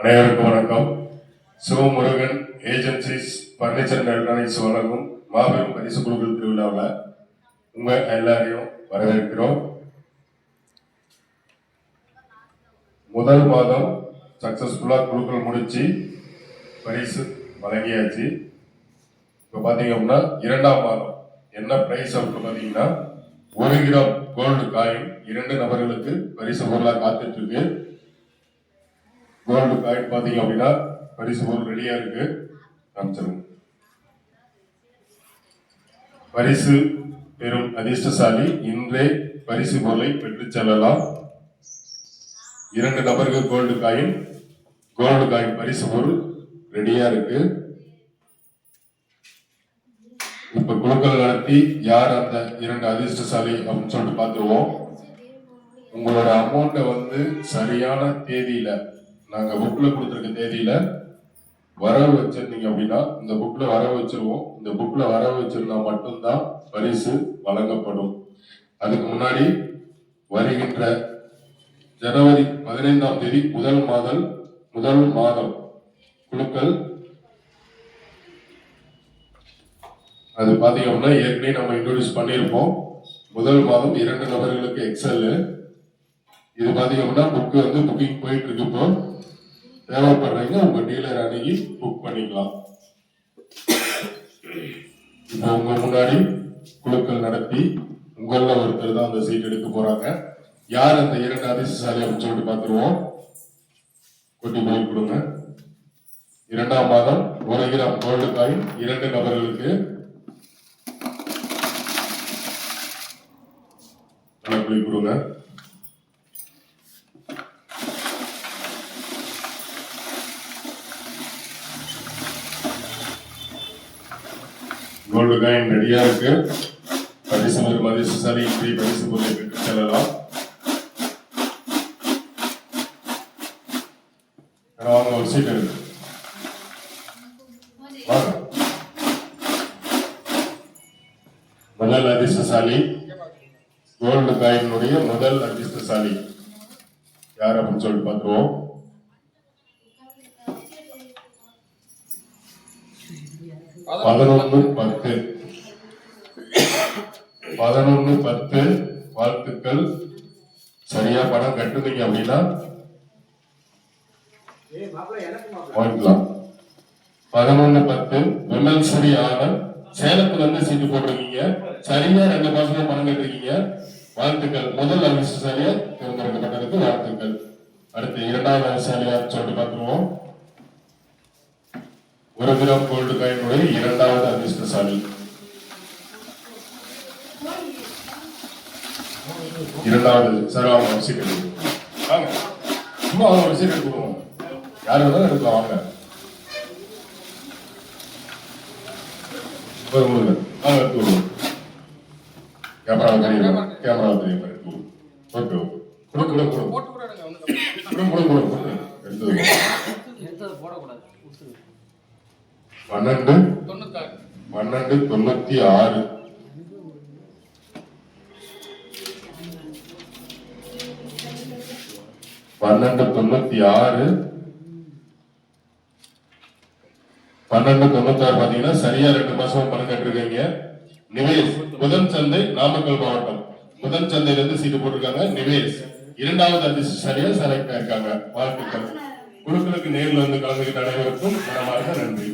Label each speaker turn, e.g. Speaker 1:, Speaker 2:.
Speaker 1: அனைவருக்கும் வணக்கம். Sivamurugan agencies furniture electronics வழங்கும் மாபெரும் பரிசு குழுக்கள் திருவிழாவில் உங்கள் எல்லாரையும் வரவேற்கிறோம். முதல் மாதம் சக்சஸ்ஃபுல்லாக குழுக்கள் முடிச்சு பரிசு வழங்கியாச்சு. இப்போ பார்த்தீங்க அப்படின்னா இரண்டாம் மாதம். என்ன ப்ரைஸ் அப்படின்னு பார்த்தீங்கன்னா ஒரு கிராம் கோல்டு காயின் இரண்டு நபர்களுக்கு பரிசு பொருளாக காத்துட்ருக்கு கோல்டு காயின் பார்த்தீங்க அப்படின்னா பரிசு பொருள் ரெடியா இருக்கு. காமிச்சிருங்க. பரிசு பெறும் அதிர்ஷ்டசாலி. இன்றே பரிசு பொருளை பெற்று செல்லலாம். இரண்டு நபருக்கு கோல்டு காயின் கோல்டு காயின் பரிசு பொருள் ரெடியா இருக்கு. இப்ப குழுக்கள் நடத்தி யார் அந்த இரண்டு அதிர்ஷ்டசாலி அப்படின்னு சொல்லிட்டு பார்த்துருவோம். உங்களோட அமௌண்ட்டை வந்து சரியான தேதியில நாங்க புக்ல கொடுத்துருக்க தேதியில வரவு வச்சிருந்தீங்க அப்படின்னா இந்த புக்ல வரவு வச்சிருவோம். இந்த புக்ல வரவு வச்சிருந்தா மட்டும்தான் பரிசு வழங்கப்படும். அதுக்கு முன்னாடி வருகின்ற ஜனவரி பதினைந்தாம் தேதி முதல் மாதம் முதல் மாதம் குழுக்கள் அது பாத்தீங்க அப்படின்னா ஏற்கனவே நம்ம இன்ட்ரோடியூஸ் பண்ணியிருப்போம். முதல் மாதம் இரண்டு நபர்களுக்கு எக்ஸல் இது பாத்தீங்க அப்படின்னா புக் வந்து புக்கிங் போயிட்டு இருக்கப்போ தேவைப்படுறீங்க உங்க டீலர் அணுகி புக் பண்ணிக்கலாம். இப்போ உங்க முன்னாடி குழுக்கள் நடத்தி உங்கள ஒருத்தர் தான் அந்த சீட் எடுக்க போறாங்க. யார் அந்த இரண்டு அதிர்ஷ்டசாலி அப்படின்னு சொல்லிட்டு பார்த்துருவோம். கொட்டி போய் கொடுங்க. இரண்டாம் மாதம் ஒரு கிராம் கோல்டு காயின் இரண்டு நபர்களுக்கு. கொடுங்க. கோல்டு காயின் ரெடியா இருக்கு பரிசு பெறும் அதிர்ஷ்டசாலி இப்படி பரிசு பொருளை பெற்று செல்லலாம் வாங்க ஒரு சீட் இருக்கு. வாங்க. முதல் அதிர்ஷ்டசாலி கோல்டு காயினுடைய முதல் அதிர்ஷ்டசாலி. யார் அப்படின்னு சொல்லிட்டு பார்த்துருவோம் பதினொன்று பத்து. பதினொன்று பத்து வாழ்த்துக்கள். சரியா படம் கட்டுனீங்க அப்படின்னா வாங்கிக்கலாம். பதினொன்று பத்து விமல்சரி ஆனந்த் சேலத்துல இருந்து சீட்டு போட்டிருக்கீங்க. சரியா ரெண்டு மாசமா பணம் கட்டிருக்கீங்க. வாழ்த்துக்கள். முதல் அதிர்ஷ்டசாலியா தேர்ந்தெடுக்கப்பட்டதுக்கு வாழ்த்துக்கள். அடுத்து இரண்டாவது அதிர்ஷ்டசாலியா சொல்லிட்டு பார்த்துருவோம். ஒரு கிராம் கோல்டு காயினுடைய இரண்டாவது அதிர்ஷ்டசாலி இரண்டாவது சார் அவங்க ஒரு சீட் எடுங்க வாங்க. சும்மா அவங்க ஒரு சீட் எடுத்துருவோம் யார் வேணாலும் எடுக்கலாம் வாங்க. ஒரு முருங்க வாங்க எடுத்து விடுவோம் கேமரா தெரியும்? கேமரா தெரியும்? எடுத்து விடுவோம் ஓகே ஓகே. கொடு கொடு கொடு. எடுத்து
Speaker 2: எடுத்தது போடக்கூடாது.
Speaker 1: பன்னெண்டு.
Speaker 2: தொண்ணூத்தாறு
Speaker 1: பன்னெண்டு தொண்ணூத்தி ஆறு. பன்னெண்டு தொண்ணூத்தி ஆறு. பன்னெண்டு தொண்ணூத்தி ஆறு பாத்தீங்கன்னா சரியா ரெண்டு மாசம் பணம் கட்டிருக்கீங்க. நிவேஷ் புதன் சந்தை நாமக்கல் மாவட்டம். புதன் சந்தையில இருந்து சீட்டு போட்டிருக்காங்க நிவேஷ் இரண்டாவது அதிர்ஷ்ட சரியா செலக்ட் ஆயிருக்காங்க. வாழ்த்துக்கள். குழுக்களுக்கு நேரில் வந்து கலந்துக்கிட்ட அனைவருக்கும் மனமார்ந்த நன்றி.